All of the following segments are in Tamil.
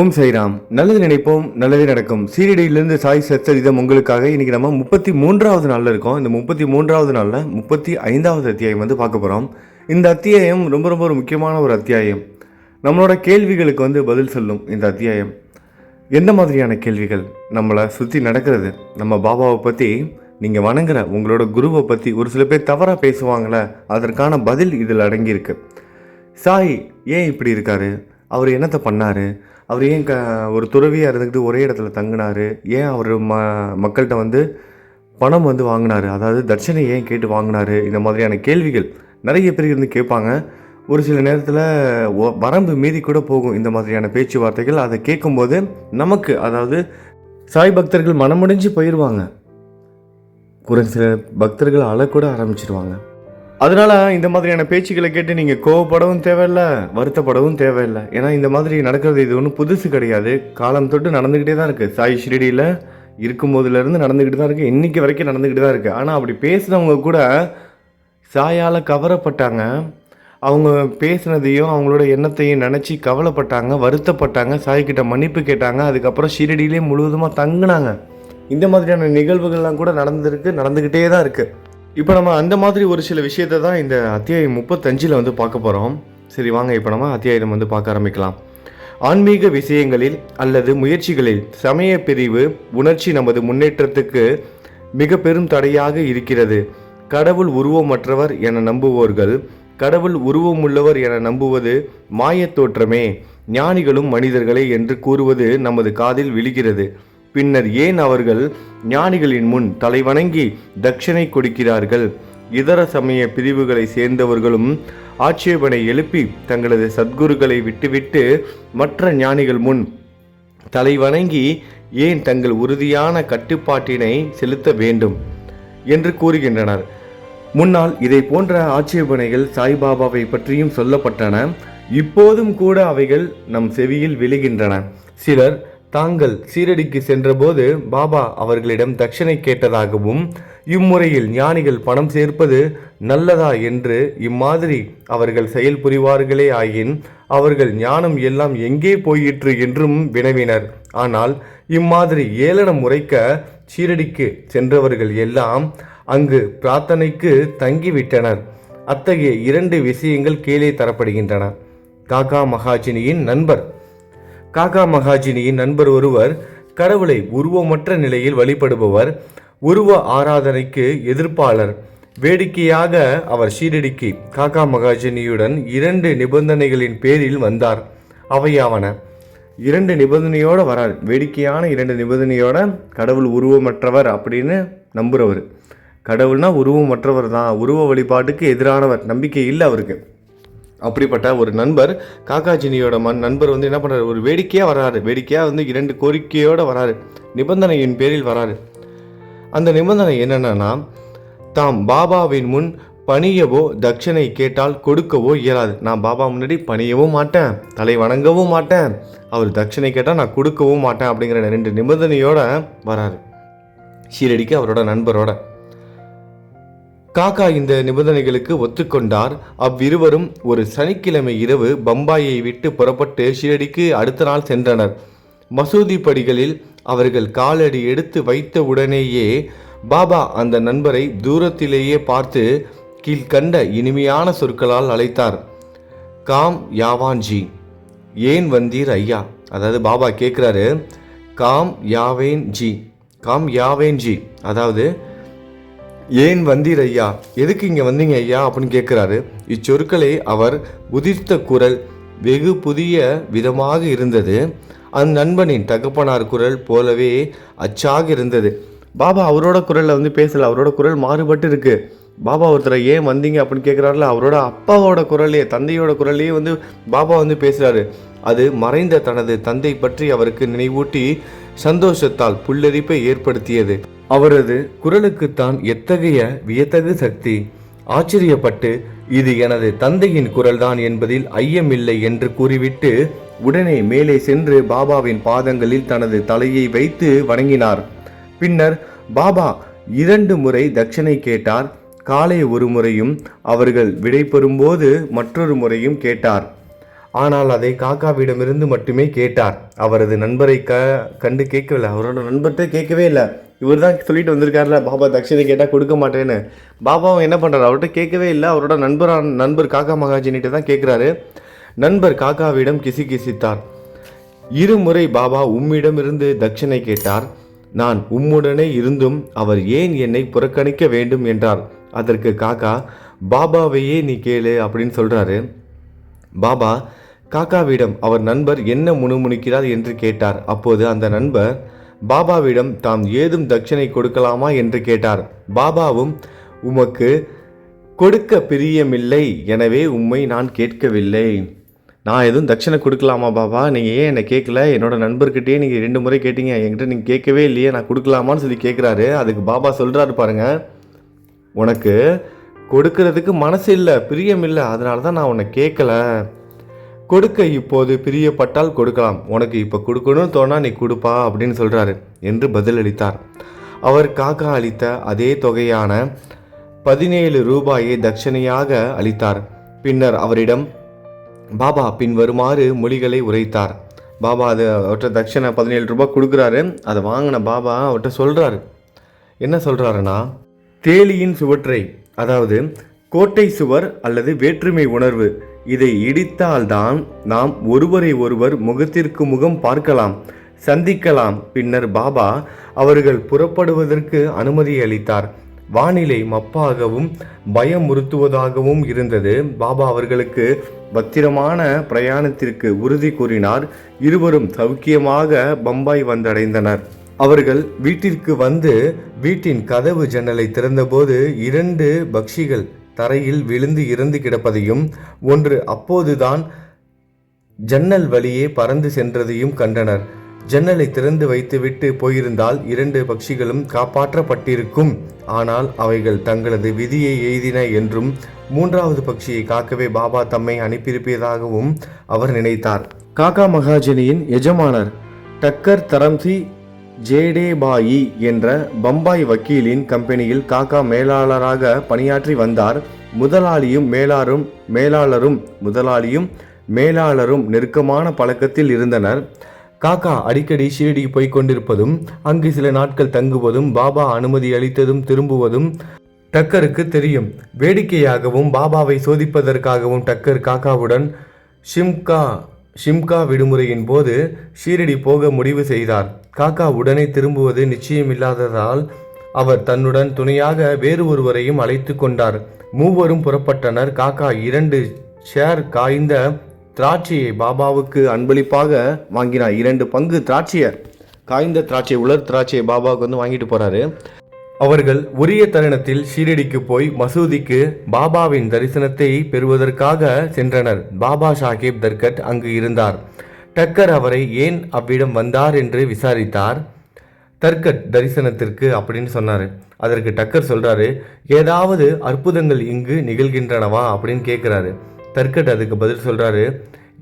ஓம் சைராம் நல்லது நினைப்போம் நல்லதே நடக்கும். சீரடியிலிருந்து சாய் சச்சரிதம் உங்களுக்காக. இன்றைக்கி நம்ம முப்பத்தி மூன்றாவது நாளில் இருக்கோம். இந்த முப்பத்தி மூன்றாவது நாளில் முப்பத்தி ஐந்தாவது அத்தியாயம் வந்து பார்க்க போகிறோம் இந்த அத்தியாயம் ரொம்ப ரொம்ப ஒரு முக்கியமான ஒரு அத்தியாயம். நம்மளோட கேள்விகளுக்கு வந்து பதில் சொல்லும் இந்த அத்தியாயம். எந்த மாதிரியான கேள்விகள் நம்மளை சுற்றி நடக்கிறது? நம்ம பாபாவை பற்றி நீங்கள் வணங்குற உங்களோட குருவை பற்றி ஒரு சில பேர் தவறாக பேசுவாங்களே அதற்கான பதில் இதில் அடங்கியிருக்கு. சாய் ஏன் இப்படி இருக்காரு? அவர் என்னத்தை பண்ணார்? அவர் ஏன் க ஒரு துறவியாக இருந்துக்கிட்டு ஒரே இடத்துல தங்கினார்? ஏன் அவர் ம மக்கள்கிட்ட வந்து பணம் வந்து வாங்கினாரு? அதாவது தட்சணை ஏன் கேட்டு வாங்கினாரு? இந்த மாதிரியான கேள்விகள் நிறைய பேர் இருந்து கேட்பாங்க. ஒரு சில நேரத்தில் வரம்பு மீறி கூட போகும் இந்த மாதிரியான பேச்சுவார்த்தைகள். அதை கேட்கும்போது நமக்கு அதாவது சாய் பக்தர்கள் மனமுடிஞ்சு போயிடுவாங்க ஒரு சில பக்தர்கள் அழக்கூட ஆரம்பிச்சிருவாங்க. அதனால் இந்த மாதிரியான பேச்சுக்களை கேட்டு நீங்கள் கோவப்படவும் தேவையில்லை வருத்தப்படவும் தேவையில்லை. ஏன்னா இந்த மாதிரி நடக்கிறது இது ஒன்றும் புதுசு கிடையாது. காலம் தொட்டு நடந்துக்கிட்டே தான் இருக்குது சாய் ஷிரடியில் இருக்கும்போதுலேருந்து நடந்துக்கிட்டு தான் இருக்குது இன்றைக்கி வரைக்கும் நடந்துக்கிட்டு தான் இருக்குது ஆனால் அப்படி பேசுனவங்க கூட சாயால் கவரப்பட்டாங்க. அவங்க பேசுனதையும் அவங்களோட எண்ணத்தையும் நினச்சி கவலைப்பட்டாங்க வருத்தப்பட்டாங்க. சாய்கிட்ட மன்னிப்பு கேட்டாங்க. அதுக்கப்புறம் ஷிரடியிலே முழுவதுமாக தங்குனாங்க. இந்த மாதிரியான நிகழ்வுகள்லாம் கூட நடந்திருக்கு நடந்துக்கிட்டே தான் இருக்குது இப்போ நம்ம அந்த மாதிரி ஒரு சில விஷயத்தை தான் இந்த அத்தியாயம் முப்பத்தஞ்சில் வந்து பார்க்க போகிறோம் சரி வாங்க இப்போ நம்ம அத்தியாயம் வந்து பார்க்க ஆரம்பிக்கலாம். ஆன்மீக விஷயங்களில் அல்லது முயற்சிகளில் சமய பிரிவு உணர்ச்சி நமது முன்னேற்றத்துக்கு மிக பெரும் தடையாக இருக்கிறது. கடவுள் உருவமற்றவர் என நம்புவோர்கள் கடவுள் உருவமுள்ளவர் என நம்புவது மாயத் தோற்றமே. ஞானிகளும் மனிதர்களே என்று கூறுவது நமது காதில் விழுகிறது. பின்னர் ஏன் அவர்கள் ஞானிகளின் முன் தலைவணங்கி தட்சணை கொடுக்கிறார்கள்? இதர சமய பிரிவுகளை சேர்ந்தவர்களும் ஆட்சேபனை எழுப்பி தங்களது சத்குருக்களை விட்டுவிட்டு மற்ற ஞானிகள் முன் தலைவணங்கி ஏன் தங்கள் உறுதியான கட்டுப்பாட்டினை செலுத்த வேண்டும் என்று கூறுகின்றனர். முன்னால் இதை போன்ற ஆட்சேபனைகள் சாய்பாபாவை பற்றியும் சொல்லப்பட்டன. இப்போதும் கூட அவைகள் நம் செவியில் விழுகின்றன. சிலர் தாங்கள் சீரடிக்கு சென்றபோது பாபா அவர்களிடம் தட்சணை கேட்டதாகவும் இம்முறையில் ஞானிகள் பணம் சேர்ப்பது நல்லதா என்று இம்மாதிரி அவர்கள் செயல் புரிவார்களே ஆயின் அவர்கள் ஞானம் எல்லாம் எங்கே போயிற்று என்றும் வினவினர். ஆனால் இம்மாதிரி ஏளனம் முறைக்க சீரடிக்கு சென்றவர்கள் எல்லாம் அங்கு பிரார்த்தனைக்கு தங்கிவிட்டனர். அத்தகைய இரண்டு விஷயங்கள் கீழே தரப்படுகின்றன. காகா மகாஜினியின் நண்பர் காகா மகாஜினியின் நண்பர் ஒருவர் கடவுளை உருவமற்ற நிலையில் வழிபடுபவர் உருவ ஆராதனைக்கு எதிர்ப்பாளர். வேடிக்கையாக அவர் ஷீரடிக்கு காகா மகாஜினியுடன் இரண்டு நிபந்தனைகளின் பேரில் வந்தார். அவையாவன இரண்டு நிபந்தனையோட வரார். வேடிக்கையான இரண்டு நிபந்தனையோட கடவுள் உருவமற்றவர் அப்படின்னு நம்புகிறவர் கடவுள்னா உருவமற்றவர் தான். உருவ வழிபாட்டுக்கு எதிரானவர். நம்பிக்கை இல்லை அவருக்கு. அப்படிப்பட்ட ஒரு நண்பர் காக்காஜினியோட மன் நண்பர் வந்து என்ன பண்ணுறாரு ஒரு வேடிக்கையாக வராரு. வேடிக்கையாக வந்து இரண்டு கோரிக்கையோடு வராரு. நிபந்தனையின் பேரில் வராரு. அந்த நிபந்தனை என்னென்னா தாம் பாபாவின் முன் பணியவோ தட்சணை கேட்டால் கொடுக்கவோ இயலாது. நான் பாபா முன்னாடி பணியவும் மாட்டேன் தலை வணங்கவும் மாட்டேன். அவர் தட்சணை கேட்டால் நான் கொடுக்கவும் மாட்டேன் அப்படிங்கிற ரெண்டு நிபந்தனையோடு வராரு. ஷீரடிக்கு அவரோட நண்பரோட. காக்கா இந்த நிபந்தனைகளுக்கு ஒத்துக்கொண்டார். அவ்விருவரும் ஒரு சனிக்கிழமை இரவு பம்பாயை விட்டு புறப்பட்டு ஷிரடிக்கு அடுத்த நாள் சென்றனர். மசூதி படிகளில் அவர்கள் காலடி எடுத்து வைத்த உடனேயே பாபா அந்த நண்பரை தூரத்திலேயே பார்த்து கீழ்கண்ட இனிமையான சொற்களால் அழைத்தார். காம் யாவான்ஜி ஏன் வந்தீர் ஐயா? அதாவது பாபா கேட்குறாரு. காம் யாவேன் ஜி காம் யாவேன் ஜி அதாவது ஏன் வந்தீர் ஐயா எதுக்கு இங்கே வந்தீங்க ஐயா அப்படின்னு கேட்குறாரு. இச்சொற்களை அவர் உதிர்த்த குரல் வெகு புதிய விதமாக இருந்தது. அந்த நண்பனின் தகப்பனார் குரல் போலவே அச்சாக இருந்தது. பாபா அவரோட குரலில் வந்து பேசலை. அவரோட குரல் மாறுபட்டு இருக்கு. பாபா ஒருத்தரை ஏன் வந்தீங்க அப்படின்னு கேட்குறாருல அவரோட அப்பாவோட குரலையே தந்தையோட குரல்லையே வந்து பாபா வந்து பேசுகிறாரு அது மறைந்த தனது தந்தை பற்றி அவருக்கு நினைவூட்டி சந்தோஷத்தால் புல்லரிப்பை ஏற்படுத்தியது. அவரது குரலுக்குத்தான் எத்தகைய வியத்தகு சக்தி? ஆச்சரியப்பட்டு இது எனது தந்தையின் குரல்தான் என்பதில் ஐயமில்லை என்று கூறிவிட்டு உடனே மேலே சென்று பாபாவின் பாதங்களில் தனது தலையை வைத்து வணங்கினார். பின்னர் பாபா இரண்டு முறை தட்சணை கேட்டார். காலை ஒரு முறையும் அவர்கள் விடைபெறும்போது மற்றொரு முறையும் கேட்டார். ஆனால் அதை காக்காவிடமிருந்து மட்டுமே கேட்டார். அவரது நண்பரை க கண்டு கேட்கவில்லை. அவரோட நண்பர்கிட்ட கேட்கவே இல்லை. இவர் தான் சொல்லிட்டு வந்திருக்காருல பாபா தட்சிணை கேட்டால் கொடுக்க மாட்டேன்னு. பாபாவும் என்ன பண்ணுறாரு அவர்கிட்ட கேட்கவே இல்லை. அவரோட நண்பரான நண்பர் காக்கா மகாஜினிட்ட தான் கேட்குறாரு. நண்பர் காக்காவிடம் கிசி கிசித்தார். இருமுறை பாபா உம்மிடமிருந்து தட்சிணை கேட்டார். நான் உம்முடனே இருந்தும் அவர் ஏன் என்னை புறக்கணிக்க வேண்டும்? என்றார். அதற்கு காக்கா பாபாவையே நீ கேளு அப்படின்னு சொல்கிறாரு பாபா காக்காவிடம் அவர் நண்பர் என்ன முணுமுணுக்கிறார்? என்று கேட்டார். அப்போது அந்த நண்பர் பாபாவிடம் தாம் ஏதும் தட்சிணை கொடுக்கலாமா என்று கேட்டார். பாபாவும் உமக்கு கொடுக்க பிரியமில்லை எனவே உம்மை நான் கேட்கவில்லை. நான் எதுவும் தட்சிணை கொடுக்கலாமா பாபா? நீங்கள் ஏன் என்னை கேட்கல? என்னோட நண்பர்கிட்டயே நீங்கள் ரெண்டு முறை கேட்டீங்க. என்கிட்ட நீங்கள் கேட்கவே இல்லையே நான் கொடுக்கலாமான்னு சொல்லி கேட்குறாரு. அதுக்கு பாபா சொல்கிறாரு பாருங்க. உனக்கு கொடுக்கறதுக்கு மனசு இல்லை பிரியம் இல்லை அதனால தான் நான் உன்னை கேட்கல. கொடுக்க இப்போது பிரியப்பட்டால் கொடுக்கலாம். உனக்கு இப்போ கொடுக்கணும்னு தோணா நீ கொடுப்பா அப்படின்னு சொல்கிறாரு என்று பதிலளித்தார். அவர் காக்கா அளித்த அதே தொகையான பதினேழு ரூபாயை தட்சணையாக அளித்தார். பின்னர் அவரிடம் பாபா பின்வருமாறு மொழிகளை உரைத்தார். பாபா அது அவர்கிட்ட தட்சணை பதினேழு ரூபாய் கொடுக்குறாரு. அதை வாங்கின பாபா அவர்கிட்ட சொல்கிறாரு என்ன சொல்கிறாருன்னா தேலியின் சுவற்றை அதாவது கோட்டை சுவர் அல்லது வேற்றுமை உணர்வு இதை இடித்தால்தான் நாம் ஒருவரை ஒருவர் முகத்திற்கு முகம் பார்க்கலாம் சந்திக்கலாம். பின்னர் பாபா அவர்கள் புறப்படுவதற்கு அனுமதி அளித்தார். வானிலை மப்பாகவும் பயமுறுத்துவதாகவும் இருந்தது. பாபா அவர்களுக்கு பத்திரமான பிரயாணத்திற்கு உறுதி கூறினார். இருவரும் சௌக்கியமாக பம்பாய் வந்தடைந்தனர். அவர்கள் வீட்டிற்கு வந்து வீட்டின் கதவு ஜன்னலை திறந்தபோது இரண்டு பக்ஷிகள் தரையில் விழுந்து இறந்து கிடப்பதையும் ஒன்று அப்போதுதான் ஜன்னல் வழியே பறந்து சென்றதையும் கண்டனர். ஜன்னலை திறந்து வைத்துவிட்டு போயிருந்தால் இரண்டு பட்சிகளும் காப்பாற்றப்பட்டிருக்கும். ஆனால் அவைகள் தங்களது விதியை எய்தின என்றும் மூன்றாவது பட்சியை காக்கவே பாபா தம்மை அனுப்பியிருப்பதாகவும் அவர் நினைத்தார். காக்கா மகாஜனியின் எஜமானர் டக்கர் தரம்சி ஜேடேபாயி என்ற பம்பாய் வக்கீலின் கம்பெனியில் காக்கா மேலாளராக பணியாற்றி வந்தார். முதலாளியும் மேலாரும் மேலாளரும் முதலாளியும் மேலாளரும் நெருக்கமான பழக்கத்தில் இருந்தனர். காக்கா அடிக்கடி ஷீரடி போய்க் கொண்டிருப்பதும் அங்கு சில நாட்கள் தங்குவதும் பாபா அனுமதி அளித்ததும் திரும்புவதும் டக்கருக்கு தெரியும். வேடிக்கையாகவும் பாபாவை சோதிப்பதற்காகவும் டக்கர் காக்காவுடன் ஷிம்கா ஷிம்கா விடுமுறையின் போது ஷீரடி போக முடிவு செய்தார். காக்கா உடனே திரும்புவது நிச்சயமில்லாததால் அவர் தன்னுடன் துணையாக வேறு ஒருவரையும் அழைத்து கொண்டார். மூவரும் புறப்பட்டனர். காக்கா இரண்டு ஷேர் காய்ந்த திராட்சையை பாபாவுக்கு அன்பளிப்பாக வாங்கினார். இரண்டு பங்கு திராட்சையை காய்ந்த திராட்சை உலர் திராட்சையை பாபாவுக்கு வந்து வாங்கிட்டு போறாரு. அவர்கள் உரிய தருணத்தில் ஷீரடிக்கு போய் மசூதிக்கு பாபாவின் தரிசனத்தை பெறுவதற்காக சென்றனர். பாபா சாஹேப் தர்கட் அங்கு இருந்தார். டக்கர் அவரை ஏன் அவ்விடம் வந்தார் என்று விசாரித்தார். தர்கட் தரிசனத்திற்கு அப்படின்னு சொன்னார். அதற்கு டக்கர் சொல்கிறாரு ஏதாவது அற்புதங்கள் இங்கு நிகழ்கின்றனவா அப்படின்னு கேட்குறாரு தர்கட் அதுக்கு பதில் சொல்கிறாரு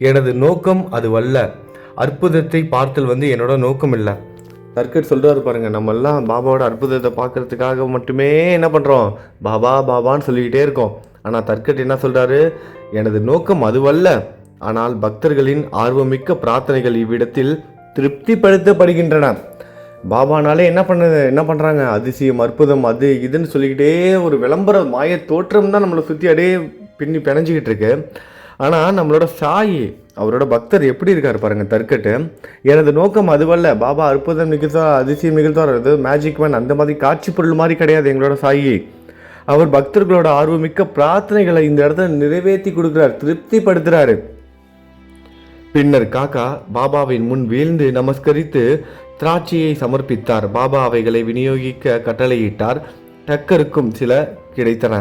எனது நோக்கம் அதுவல்ல அற்புதத்தை பார்த்தல் வந்து என்னோட நோக்கம் இல்லை. தர்கட் சொல்கிறாரு பாருங்கள் நம்மெல்லாம் பாபாவோட அற்புதத்தை பார்க்கறதுக்காக மட்டுமே என்ன பண்ணுறோம் பாபா பாபான்னு சொல்லிக்கிட்டே இருக்கோம். ஆனால் தர்கட் என்ன சொல்கிறாரு எனது நோக்கம் அதுவல்ல ஆனால் பக்தர்களின் ஆர்வமிக்க பிரார்த்தனைகள் இவ்விடத்தில் திருப்திப்படுத்தப்படுகின்றன. பாபானாலே என்ன பண்ண என்ன பண்ணுறாங்க அதிசயம் அற்புதம் அது இதுன்னு சொல்லிக்கிட்டே ஒரு விளம்பர மாய தோற்றம் தான் நம்மளை சுற்றி அப்படியே பின்னி பிணைஞ்சிக்கிட்டு இருக்கு. ஆனால் நம்மளோட சாயி அவரோட பக்தர் எப்படி இருக்கார் பாருங்க தற்கட்டு. எனது நோக்கம் அதுவல்ல. பாபா அற்புதம் நிகழ்த்தார் அதிசயம் நிகழ்த்தார். அது மேஜிக் மேன் அந்த மாதிரி காட்சி பொருள் மாதிரி கிடையாது எங்களோட சாயி. அவர் பக்தர்களோட ஆர்வமிக்க பிரார்த்தனைகளை இந்த இடத்துல நிறைவேற்றி கொடுக்குறார் திருப்திப்படுத்துகிறாரு பின்னர் காக்கா பாபாவின் முன் வீழ்ந்து நமஸ்கரித்து திராட்சையை சமர்ப்பித்தார். பாபா அவைகளை விநியோகிக்க கட்டளையிட்டார். டக்கருக்கும் சில கிடைத்தன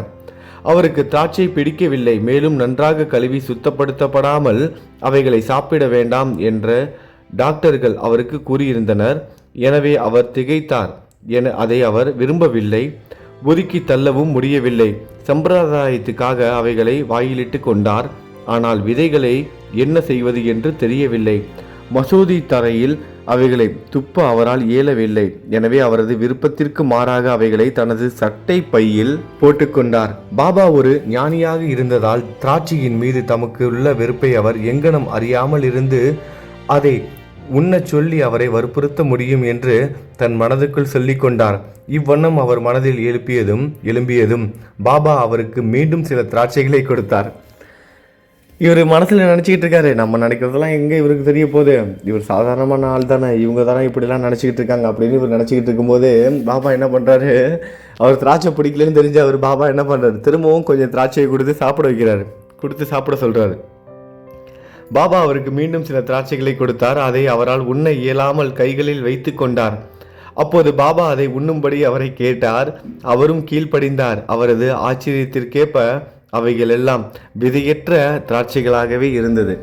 அவருக்கு திராட்சை பிடிக்கவில்லை. மேலும் நன்றாக கழுவி சுத்தப்படுத்தப்படாமல் அவைகளை சாப்பிட வேண்டாம் என்ற டாக்டர்கள் அவருக்கு கூறியிருந்தனர். எனவே அவர் திகைத்தார் என அதை அவர் விரும்பவில்லை. ஒதுக்கி தள்ளவும் முடியவில்லை. சம்பிரதாயத்துக்காக அவைகளை வாயிலிட்டு கொண்டார். ஆனால் விதைகளை என்ன செய்வது என்று தெரியவில்லை. மசூதி தரையில் அவைகளை துப்ப அவரால் இயலவில்லை. எனவே அவரது விருப்பத்திற்கு மாறாக அவைகளை தனது சட்டை பையில் போட்டுக்கொண்டார். பாபா ஒரு ஞானியாக இருந்ததால் திராட்சையின் மீது தமக்கு உள்ள வெறுப்பை அவர் எங்கனம் அறியாமல் இருந்து அதை உண்ணச் சொல்லி அவரை வற்புறுத்த முடியும் என்று தன் மனதுக்குள் சொல்லிக் கொண்டார். இவ்வண்ணம் அவர் மனதில் எழுப்பியதும் எழும்பியதும் பாபா அவருக்கு மீண்டும் சில திராட்சைகளை கொடுத்தார். இவர் மனசில் நினச்சிக்கிட்டு இருக்காரு. நம்ம நினைக்கிறதெல்லாம் எங்கே இவருக்கு தெரிய போகுது? இவர் சாதாரணமான ஆள் தானே. இவங்க தானே இப்படிலாம் நினச்சிக்கிட்டு இருக்காங்க அப்படின்னு இவர் நினச்சிக்கிட்டு இருக்கும்போது பாபா என்ன பண்ணுறாரு அவர் திராட்சை பிடிக்கலன்னு தெரிஞ்சு அவர் பாபா என்ன பண்ணுறாரு திரும்பவும் கொஞ்சம் திராட்சையை கொடுத்து சாப்பிட வைக்கிறாரு. கொடுத்து சாப்பிட சொல்கிறாரு பாபா அவருக்கு மீண்டும் சில திராட்சைகளை கொடுத்தார். அதை அவரால் உண்ண இயலாமல் கைகளில் வைத்து கொண்டார். அப்போது பாபா அதை உண்ணும்படி அவரை கேட்டார். அவரும் கீழ்ப்படிந்தார். அவரது ஆச்சரியத்திற்கேற்ப அவைகள் எல்லாம் விதையற்ற திராட்சைகளாகவே இருந்தது.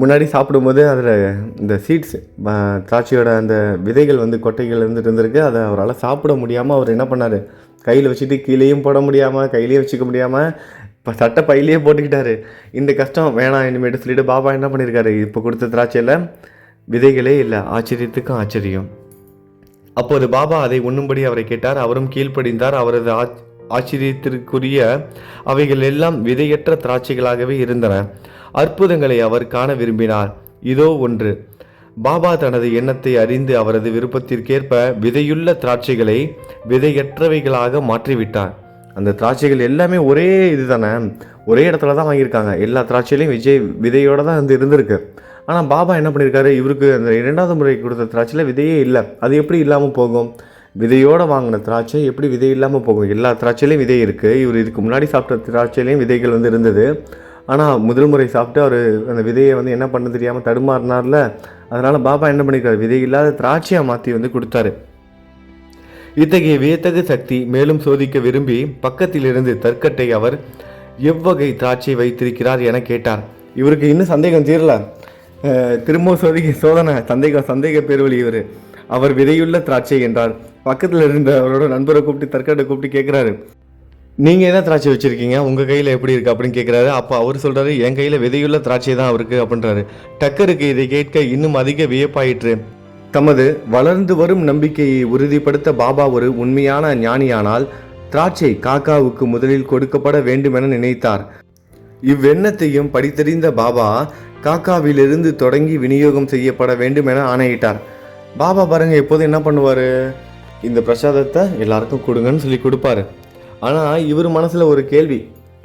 முன்னாடி சாப்பிடும்போது அதில் இந்த சீட்ஸ் திராட்சையோட அந்த விதைகள் வந்து கொட்டைகள் வந்து இருந்திருக்கு. அதை அவரால் சாப்பிட முடியாமல் அவர் என்ன பண்ணார்? கையில் வச்சுட்டு கீழேயும் போட முடியாமல் கையிலையும் வச்சுக்க முடியாமல் இப்போ சட்டை பையிலேயே போட்டுக்கிட்டாரு. இந்த கஷ்டம் வேணாம் இனிமேட்டு சொல்லிட்டு பாபா என்ன பண்ணியிருக்காரு இப்போ கொடுத்த திராட்சையில் விதைகளே இல்லை ஆச்சரியத்துக்கும் ஆச்சரியம். அப்போது பாபா அதை உண்ணும்படி அவரை கேட்டார். அவரும் கீழ்ப்படிந்தார். அவரது ஆச்- ஆச்சரியத்திற்குரிய அவைகள் எல்லாம் விதையற்ற திராட்சைகளாகவே இருந்தன. அற்புதங்களை அவர் காண விரும்பினார். இதோ ஒன்று. பாபா தனது எண்ணத்தை அறிந்து அவரது விருப்பத்திற்கேற்ப விதையுள்ள திராட்சைகளை விதையற்றவைகளாக மாற்றிவிட்டார். அந்த திராட்சைகள் எல்லாமே ஒரே இதுதானே? ஒரே இடத்துல தான் வாங்கியிருக்காங்க. எல்லா திராட்சையிலையும் விஜய் விதையோடு தான் வந்து இருந்திருக்கு. ஆனால் பாபா என்ன பண்ணியிருக்காரு? இவருக்கு அந்த இரண்டாவது முறை கொடுத்த திராட்சையில் விதையே இல்லை. அது எப்படி இல்லாமல் போகும்? விதையோட வாங்கின திராட்சை எப்படி விதை இல்லாமல் போகும்? எல்லா திராட்சையிலையும் விதை இருக்குது இவர் இதுக்கு முன்னாடி சாப்பிட்ட திராட்சையிலையும் விதைகள் வந்து இருந்தது. ஆனால் முதல் முறை சாப்பிட்டு அவர் அந்த விதையை வந்து என்ன பண்ண தெரியாமல் தடுமாறினார்ல அதனால் பாபா என்ன பண்ணிக்கிறார் விதை இல்லாத திராட்சையாக மாற்றி வந்து கொடுத்தாரு. இத்தகைய வியத்தகு சக்தி மேலும் சோதிக்க விரும்பி பக்கத்திலிருந்து தற்கட்டை அவர் எவ்வகை திராட்சை வைத்திருக்கிறார் என கேட்டார். இவருக்கு இன்னும் சந்தேகம் தீரல. திரும்ப திரும்பவும் சோதிக்க சோதனை சந்தேகம் சந்தேக பேர்வழி இவர். அவர் விதையுள்ள திராட்சை என்றார். பக்கத்தில் இருந்த அவரோட நண்பரை கூப்பிட்டு தற்கட்டை கூப்பிட்டு கேட்குறாரு நீங்கள் என்ன திராட்சை வச்சுருக்கீங்க? உங்கள் கையில் எப்படி இருக்குது அப்படின்னு கேட்குறாரு அப்போ அவர் சொல்கிறாரு என் கையில் விதையுள்ள திராட்சை தான் அவருக்கு அப்படின்றாரு. டக்கருக்கு இதை கேட்க இன்னும் அதிக வியப்பாயிற்று. தமது வளர்ந்து வரும் நம்பிக்கையை உறுதிப்படுத்த பாபா ஒரு உண்மையான ஞானியானால் திராட்சை காக்காவுக்கு முதலில் கொடுக்கப்பட வேண்டுமென நினைத்தார். இவ்வெண்ணத்தையும் படித்தறிந்த பாபா காக்காவிலிருந்து தொடங்கி விநியோகம் செய்யப்பட வேண்டும் என ஆணையிட்டார். பாபா பாருங்கள் எப்போதும் என்ன பண்ணுவார்? இந்த பிரசாதத்தை எல்லாருக்கும் கொடுங்கன்னு சொல்லி கொடுப்பாரு. ஆனால் இவர் மனசில் ஒரு கேள்வி.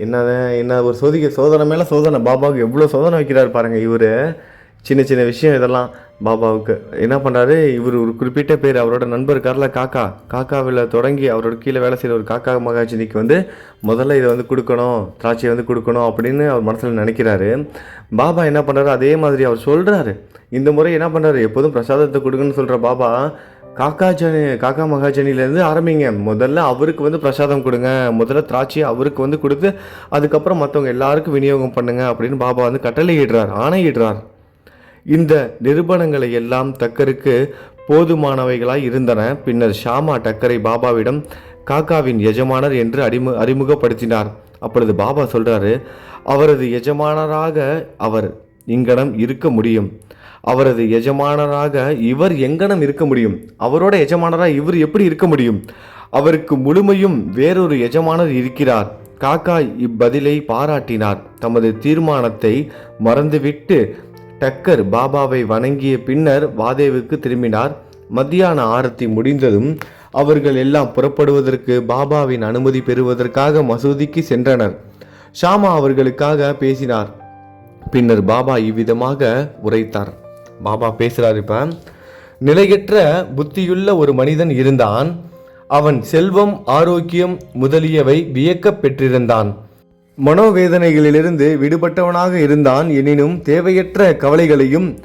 என்ன என்ன ஒரு சோதிக்க சோதனை மேலே சோதனை? பாபாவுக்கு எவ்வளோ சோதனை வைக்கிறார் பாருங்கள் இவர். சின்ன சின்ன விஷயம் இதெல்லாம் பாபாவுக்கு. என்ன பண்ணுறாரு இவர் ஒரு குறிப்பிட்ட பேர் அவரோட நண்பர் இருக்கார்ல காக்கா. காக்காவில் தொடங்கி அவரோட கீழே வேலை செய்கிற ஒரு காக்கா மகாஜினிக்கு வந்து முதல்ல இதை வந்து கொடுக்கணும் திராட்சையை வந்து கொடுக்கணும் அப்படின்னு அவர் மனசில் நினைக்கிறாரு. பாபா என்ன பண்ணுறாரு அதே மாதிரி அவர் சொல்கிறாரு இந்த முறை என்ன பண்ணுறாரு எப்போதும் பிரசாதத்தை கொடுங்கன்னு சொல்கிற பாபா காக்கா ஜனி காக்கா மகாஜனிலேருந்து ஆரம்பிங்க. முதல்ல அவருக்கு வந்து பிரசாதம் கொடுங்க. முதல்ல திராட்சையை அவருக்கு வந்து கொடுத்து அதுக்கப்புறம் மற்றவங்க எல்லாருக்கும் விநியோகம் பண்ணுங்க அப்படின்னு பாபா வந்து கட்டளையிடுறார் ஆணையிடுறார் இந்த நிரூபணங்களை எல்லாம் டக்கருக்கு போதுமானவைகளாய் இருந்தன. பின்னர் ஷாமா டக்கரை பாபாவிடம் காக்காவின் எஜமானர் என்று அறிமு அறிமுகப்படுத்தினார். அப்பொழுது பாபா சொல்கிறாரு அவரது எஜமானராக அவர் இங்கனம் இருக்க முடியும். அவரது எஜமானராக இவர் எங்கனம் இருக்க முடியும்? அவரோட எஜமானராக இவர் எப்படி இருக்க முடியும்? அவருக்கு முழுமையும் வேறொரு எஜமானர் இருக்கிறார். காக்கா இப்பதிலை பாராட்டினார். தமது தீர்மானத்தை மறந்துவிட்டு டக்கர் பாபாவை வணங்கிய பின்னர் வாதேவுக்கு திரும்பினார். மத்தியான ஆரத்தி முடிந்ததும் அவர்கள் எல்லாம் புறப்படுவதற்கு பாபாவின் அனுமதி பெறுவதற்காக மசூதிக்கு சென்றனர். ஷாமா அவர்களுக்காக பேசினார். பின்னர் பாபா இவ்விதமாக உரைத்தார். பாபா பேசுகிறார் இப்போ. நிலையற்ற புத்தியுள்ள ஒரு மனிதன் இருந்தான். அவன் செல்வம் ஆரோக்கியம் முதலியவை வியக்கப் பெற்றிருந்தான். மனோவேதனைகளிலிருந்து விடுபட்டவனாக இருந்தான். எனினும் தேவையற்ற கவலைகளையும்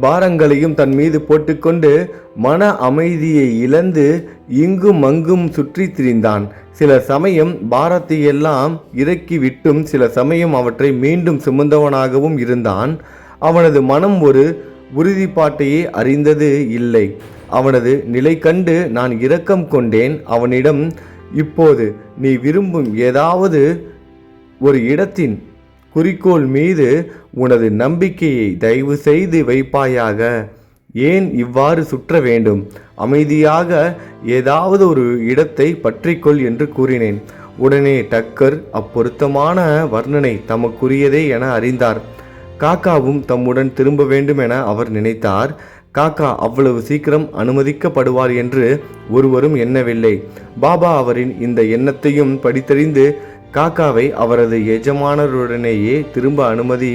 பாரங்களையும் தன் மீது போட்டுக்கொண்டு மன அமைதியை இழந்து இங்கும் அங்கும் சுற்றி திரிந்தான். சில சமயம் பாரத்தை எல்லாம் இறக்கி விட்டும் சில சமயம் அவற்றை மீண்டும் சுமந்தவனாகவும் இருந்தான். அவனது மனம் ஒரு உறுதிப்பாட்டையே அறிந்தது இல்லை. அவனது நிலை கண்டு நான் இரக்கம் கொண்டேன். அவனிடம் இப்போது நீ விரும்பும் ஏதாவது ஒரு இடத்தின் குறிக்கோள் மீது உனது நம்பிக்கையை தயவு செய்து வைப்பாயாக. ஏன் இவ்வாறு சுற்ற வேண்டும்? அமைதியாக ஏதாவது ஒரு இடத்தை பற்றிக்கொள் என்று கூறினேன். உடனே டக்கர் அப்பொருத்தமான வர்ணனை தமக்குரியதே என அறிந்தார். காக்காவும் தம்முடன் திரும்ப வேண்டும் என அவர் நினைத்தார். காக்கா அவ்வளவு சீக்கிரம் அனுமதிக்கப்படுவார் என்று ஒருவரும் எண்ணவில்லை. பாபா அவரின் இந்த எண்ணத்தையும் படித்தறிந்து காக்காவை அவரது எஜமானருடனேயே திரும்ப அனுமதி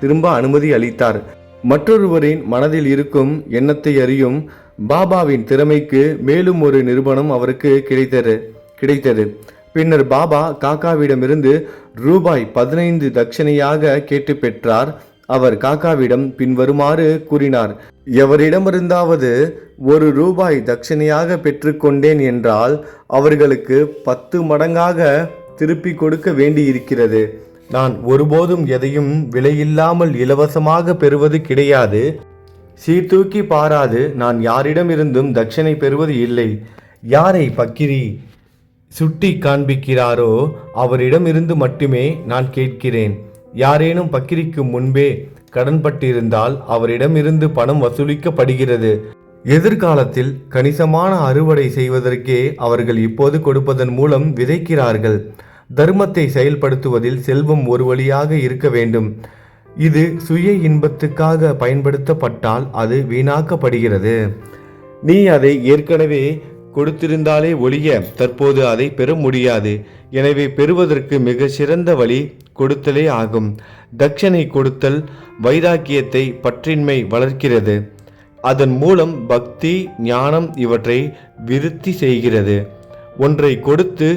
திரும்ப அனுமதி அளித்தார். மற்றொருவரின் மனதில் இருக்கும் எண்ணத்தை அறியும் பாபாவின் திறமைக்கு மேலும் ஒரு நிறுவனம் அவருக்கு கிடைத்தது கிடைத்தது. பின்னர் பாபா காக்காவிடமிருந்து ரூபாய் பதினைந்து தட்சணையாக கேட்டு பெற்றார். அவர் காக்காவிடம் பின்வருமாறு கூறினார் எவரிடமிருந்தாவது ஒரு ரூபாய் தட்சணையாக பெற்றுக்கொண்டேன் என்றால் அவர்களுக்கு பத்து மடங்காக திருப்பி கொடுக்க வேண்டியிருக்கிறது. நான் ஒருபோதும் எதையும் விலையில்லாமல் இலவசமாக பெறுவது கிடையாது. சீர்தூக்கி பாராது நான் யாரிடமிருந்தும் தட்சணை பெறுவது இல்லை. யாரை பக்கிரி சுட்டி காண்பிக்கிறாரோ அவரிடமிருந்து மட்டுமே நான் கேட்கிறேன். யாரேனும் பக்கிரிக்கு முன்பே கடன்பட்டிருந்தால் அவரிடமிருந்து பணம் வசூலிக்கப்படுகிறது. எதிர்காலத்தில் கணிசமான அறுவடை செய்வதற்கே அவர்கள் இப்போது கொடுப்பதன் மூலம் விதைக்கிறார்கள். தர்மத்தை செயல்படுத்துவதில் செல்வம் ஒரு வழியாக இருக்க வேண்டும். இது சுய இன்பத்துக்காக பயன்படுத்தப்பட்டால் அது வீணாக்கப்படுகிறது. நீ அதை ஏற்கனவே கொடுத்திருந்தாலே ஒழிய தற்போது அதை பெற முடியாது. எனவே பெறுவதற்கு மிக சிறந்த வழி கொடுத்தலே ஆகும். தட்சணை கொடுத்தல் வைராக்கியத்தை பற்றின்மை வளர்க்கிறது. அதன் மூலம் பக்தி ஞானம் இவற்றை விருத்தி செய்கிறது. ஒன்றை கொடுத்து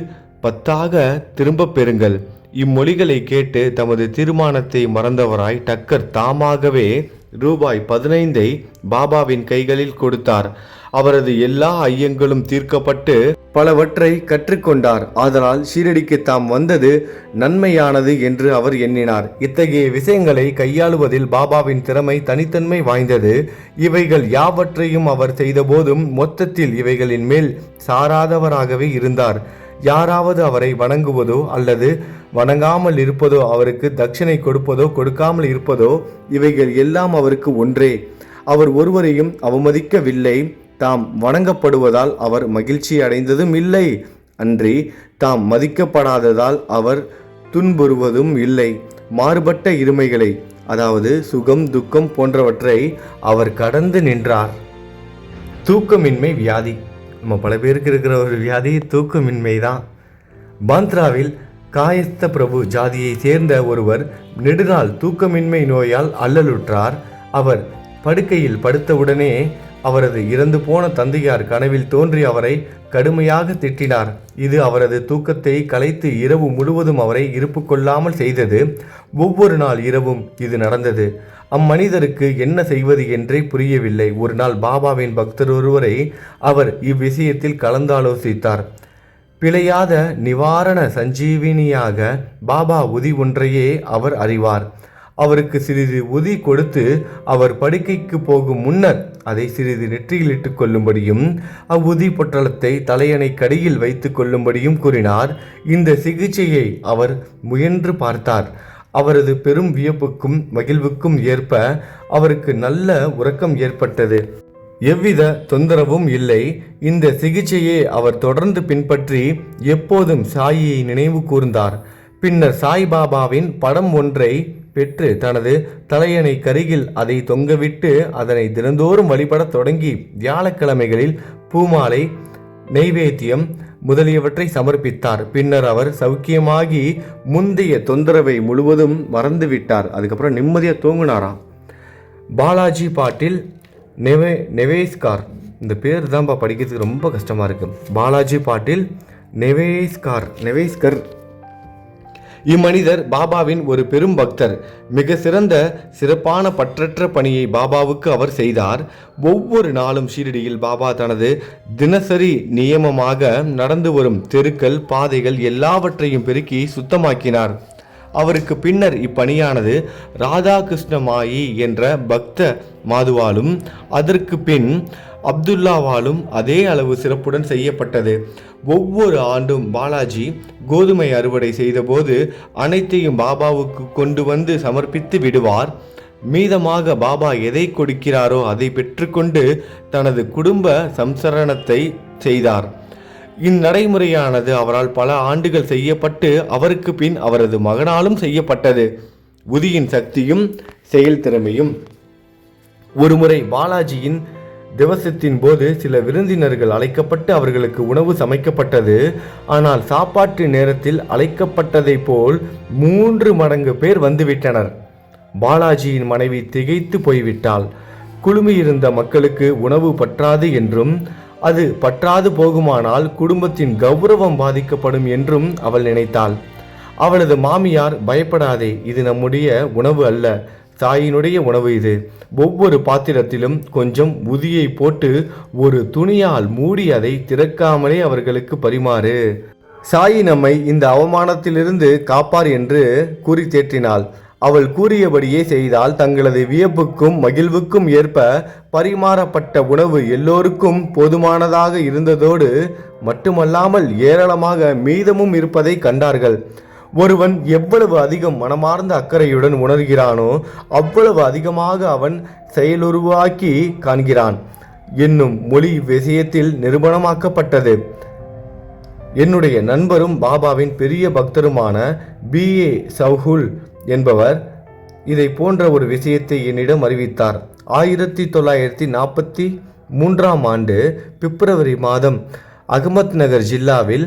பத்தாக திரும்பப் பெறுங்கள். இம்மொழிகளை கேட்டு தமது தீர்மானத்தை மறந்தவராய் டக்கர் தாமாகவே ரூபாய் பதினைந்தை பாபாவின் கைகளில் கொடுத்தார். அவரது எல்லா ஐயங்களும் தீர்க்கப்பட்டு பலவற்றை கற்றுக்கொண்டார். அதனால் ஷீரடிக்கு தாம் வந்தது நன்மையானது என்று அவர் எண்ணினார். இத்தகைய விஷயங்களை கையாளுவதில் பாபாவின் திறமை தனித்தன்மை வாய்ந்தது. இவைகள் யாவற்றையும் அவர் செய்தபோதும் மொத்தத்தில் இவைகளின் மேல் சாராதவராகவே இருந்தார். யாராவது அவரை வணங்குவதோ அல்லது வணங்காமல் இருப்பதோ அவருக்கு தட்சிணை கொடுப்பதோ கொடுக்காமல் இருப்பதோ இவைகள் எல்லாம் அவருக்கு ஒன்றே. அவர் ஒருவரையும் அவமதிக்கவில்லை. தாம் வணங்கப்படுவதால் அவர் மகிழ்ச்சி அடைந்ததும் இல்லை. அன்றி தாம் மதிக்கப்படாததால் அவர் துன்புறுவதும் இல்லை. மாறுபட்ட இருமைகளை அதாவது சுகம் துக்கம் போன்றவற்றை அவர் கடந்து நின்றார். தூக்கமின்மை வியாதி. நம்ம பல பேருக்கு இருக்கிற ஒரு வியாதி தூக்கமின்மை தான் பாந்த்ராவில் காயஸ்த பிரபு ஜாதியை சேர்ந்த ஒருவர் நெடுநாள் தூக்கமின்மை நோயால் அல்லலுற்றார். அவர் படுக்கையில் படுத்தவுடனே அவரது இறந்து போன தந்தையார் கனவில் தோன்றி அவரை கடுமையாக திட்டினார். இது அவரது தூக்கத்தை கலைத்து இரவு முழுவதும் அவரை இருப்பு கொள்ளாமல் செய்தது. ஒவ்வொரு நாள் இரவும் இது நடந்தது. அம்மனிதருக்கு என்ன செய்வது என்றே புரியவில்லை. ஒரு நாள் பாபாவின் பக்தர் ஒருவரை அவர் இவ்விஷயத்தில் கலந்தாலோசித்தார். பிழையாத நிவாரண சஞ்சீவினியாக பாபா உதி ஒன்றையே அவர் அறிவார். அவருக்கு சிறிது உதி கொடுத்து அவர் படுக்கைக்கு போகும் முன்னர் அதை சிறிது நெற்றியில் இட்டுக் கொள்ளும்படியும் அவ்வுதி பொட்டலத்தை தலையணை கடியில் வைத்துக் கொள்ளும்படியும் கூறினார். இந்த சிகிச்சையை அவர் முயன்று பார்த்தார். அவரது பெரும் வியப்புக்கும் மகிழ்வுக்கும் ஏற்ப அவருக்கு நல்ல உறக்கம் ஏற்பட்டது. எவ்வித தொந்தரவும் இல்லை. இந்த சிகிச்சையை அவர் தொடர்ந்து பின்பற்றி எப்போதும் சாயியை நினைவு கூர்ந்தார். பின்னர் சாய்பாபாவின் படம் ஒன்றை பெற்று தனது தலையணை கருகில் அதை தொங்கவிட்டு அதனை தினந்தோறும் வழிபடத் தொடங்கி வியாழக்கிழமைகளில் பூமாலை நெய்வேத்தியம் முதலியவற்றை சமர்ப்பித்தார். பின்னர் அவர் சௌக்கியமாகி முந்தைய தொந்தரவை முழுவதும் மறந்துவிட்டார். அதுக்கப்புறம் நிம்மதியாக தூங்கினாராம். பாலாஜி பாட்டில் நெவே நெவேஸ்கார். இந்த பேர் தான்ப்பா படிக்கிறதுக்கு ரொம்ப கஷ்டமாக இருக்குது பாலாஜி பாட்டில் நெவேஸ்கார் நெவேஸ்கர். இம்மனிதர் பாபாவின் ஒரு பெரும் பக்தர். மிக சிறந்த சிறப்பான பற்றற்ற பணியை பாபாவுக்கு அவர் செய்தார். ஒவ்வொரு நாளும் ஷீரடியில் பாபா தனது தினசரி நியமமாக நடந்து வரும் தெருக்கள் பாதைகள் எல்லாவற்றையும் பெருக்கி சுத்தமாக்கினார். அவருக்கு பின்னர் இப்பணியானது ராதாகிருஷ்ணமாயி என்ற பக்த மாதுவாலும் அதற்கு பின் அப்துல்லாவாலும் அதே அளவு சிறப்புடன் செய்யப்பட்டது. ஒவ்வொரு ஆண்டும் பாலாஜி கோதுமை அறுவடை செய்தபோது அனைத்தையும் பாபாவுக்கு கொண்டு வந்து சமர்ப்பித்து விடுவார். மீதமாக பாபா எதை கொடுக்கிறாரோ அதை பெற்றுக்கொண்டு தனது குடும்ப சம்சரணத்தை செய்தார். இந்நடைமுறையானது அவரால் பல ஆண்டுகள் செய்யப்பட்டு அவருக்கு பின் அவரது மகனாலும் செய்யப்பட்டது. உதியின் சக்தியும் செயல்திறமையும் ஒருமுறை பாலாஜியின் திவசத்தின் போது சில விருந்தினர்கள் அழைக்கப்பட்டு அவர்களுக்கு உணவு சமைக்கப்பட்டது. ஆனால் சாப்பாட்டு நேரத்தில் அழைக்கப்பட்டதைப் போல் மூன்று மடங்கு பேர் வந்துவிட்டனர். பாலாஜியின் மனைவி திகைத்து போய்விட்டாள். குழுமியிருந்த மக்களுக்கு உணவு பற்றாது என்றும் அது பற்றாது போகுமானால் குடும்பத்தின் கௌரவம் பாதிக்கப்படும் என்றும் அவள் நினைத்தாள். அவளது மாமியார் பயப்படாதே இது நம்முடைய உணவு அல்ல. தாயினுடைய உணவு இது. ஒவ்வொரு பாத்திரத்திலும் கொஞ்சம் உதியை போட்டு ஒரு துணியால் மூடி அதை திறக்காமலே அவர்களுக்கு பரிமாறு. சாயி நம்மை இந்த அவமானத்திலிருந்து காப்பார் என்று கூறி தேற்றினாள். அவள் கூறியபடியே செய்தால் தங்களது வியப்புக்கும் மகிழ்வுக்கும் ஏற்ப பரிமாறப்பட்ட உணவு எல்லோருக்கும் போதுமானதாக இருந்ததோடு மட்டுமல்லாமல் ஏராளமாக மீதமும் இருப்பதை கண்டார்கள். ஒருவன் எவ்வளவு அதிகம் மனமார்ந்த அக்கறையுடன் உணர்கிறானோ அவ்வளவு அதிகமாக அவன் செயலுருவாக்கி காண்கிறான். என்னும் மொழி விஷயத்தில் நிரூபணமாக்கப்பட்டது. என்னுடைய நண்பரும் பாபாவின் பெரிய பக்தருமான பி. ஏ. சவுஹுல் என்பவர் இதை போன்ற ஒரு விஷயத்தை என்னிடம் அறிவித்தார். ஆயிரத்தி தொள்ளாயிரத்தி நாற்பத்தி மூன்றாம் ஆண்டு பிப்ரவரி மாதம் அகமத் நகர் ஜில்லாவில்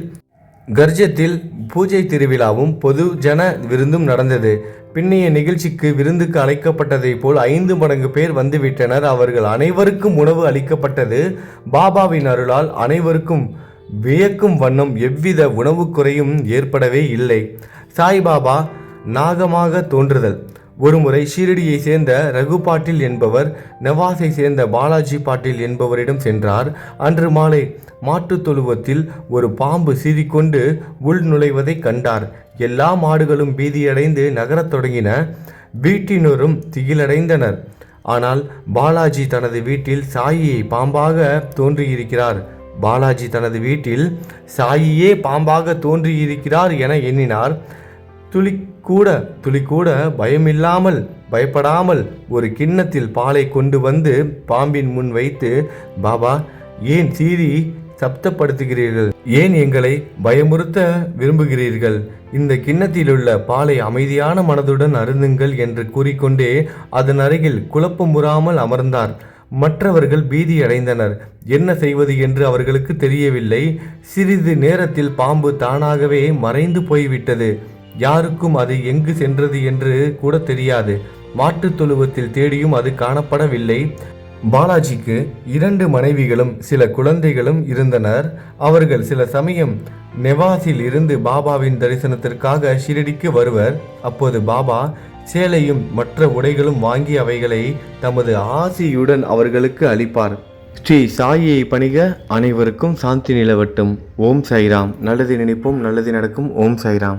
கர்ஜத்தில் பூஜை திருவிழாவும் பொது ஜன விருந்தும் நடந்தது. பின்னைய நிகழ்ச்சிக்கு விருந்துக்கு அழைக்கப்பட்டதைப் போல் ஐந்து மடங்கு பேர் வந்துவிட்டனர். அவர்கள் அனைவருக்கும் உணவு அளிக்கப்பட்டது. பாபாவின் அருளால் அனைவருக்கும் வியக்கும் வண்ணம் எவ்வித உணவு குறையும் ஏற்படவே இல்லை. சாய்பாபா நாகமாக தோன்றுதல். ஒருமுறை ஷீரடியை சேர்ந்த ரகு பாட்டில் என்பவர் நவாஸை சேர்ந்த பாலாஜி பாட்டில் என்பவரிடம் சென்றார். அன்று மாலை மாட்டுத் தொழுவத்தில் ஒரு பாம்பு சீறிக்கொண்டு உள் நுழைவதை கண்டார். எல்லா மாடுகளும் பீதியடைந்து நகரத் தொடங்கின. வீட்டினரும் திகிலடைந்தனர். ஆனால் பாலாஜி தனது வீட்டில் சாயியை பாம்பாக தோன்றியிருக்கிறார். பாலாஜி தனது வீட்டில் சாயியே பாம்பாக தோன்றியிருக்கிறார் என எண்ணினார். துளி கூட துளி கூட பயமில்லாமல் பயப்படாமல் ஒரு கிண்ணத்தில் பாலை கொண்டு வந்து பாம்பின் முன் வைத்து பாபா ஏன் சீறி சப்தப்படுத்துகிறீர்கள்? ஏன் எங்களை பயமுறுத்த விரும்புகிறீர்கள்? இந்த கிண்ணத்திலுள்ள பாலை அமைதியான மனதுடன் அருந்துங்கள் என்று கூறிக்கொண்டே அதன் அருகில் குழப்பமுறாமல் அமர்ந்தார். மற்றவர்கள் பீதி அடைந்தனர். என்ன செய்வது? என்று அவர்களுக்கு தெரியவில்லை. சிறிது நேரத்தில் பாம்பு தானாகவே மறைந்து போய்விட்டது. யாருக்கும் அது எங்கு சென்றது என்று கூட தெரியாது. மாட்டுத் தொழுவத்தில் தேடியும் அது காணப்படவில்லை. பாலாஜிக்கு இரண்டு மனைவிகளும் சில குழந்தைகளும் இருந்தனர். அவர்கள் சில சமயம் நெவாசில் இருந்து பாபாவின் தரிசனத்திற்காக ஷிரடிக்கு வருவர். அப்போது பாபா சேலையும் மற்ற உடைகளும் வாங்கி அவைகளை தமது ஆசியுடன் அவர்களுக்கு அளிப்பார். ஸ்ரீ சாயியை பணிக அனைவருக்கும் சாந்தி நிலவட்டும். ஓம் சாய்ராம். நல்லது நினைப்போம் நல்லது நடக்கும். ஓம் சாய்ராம்.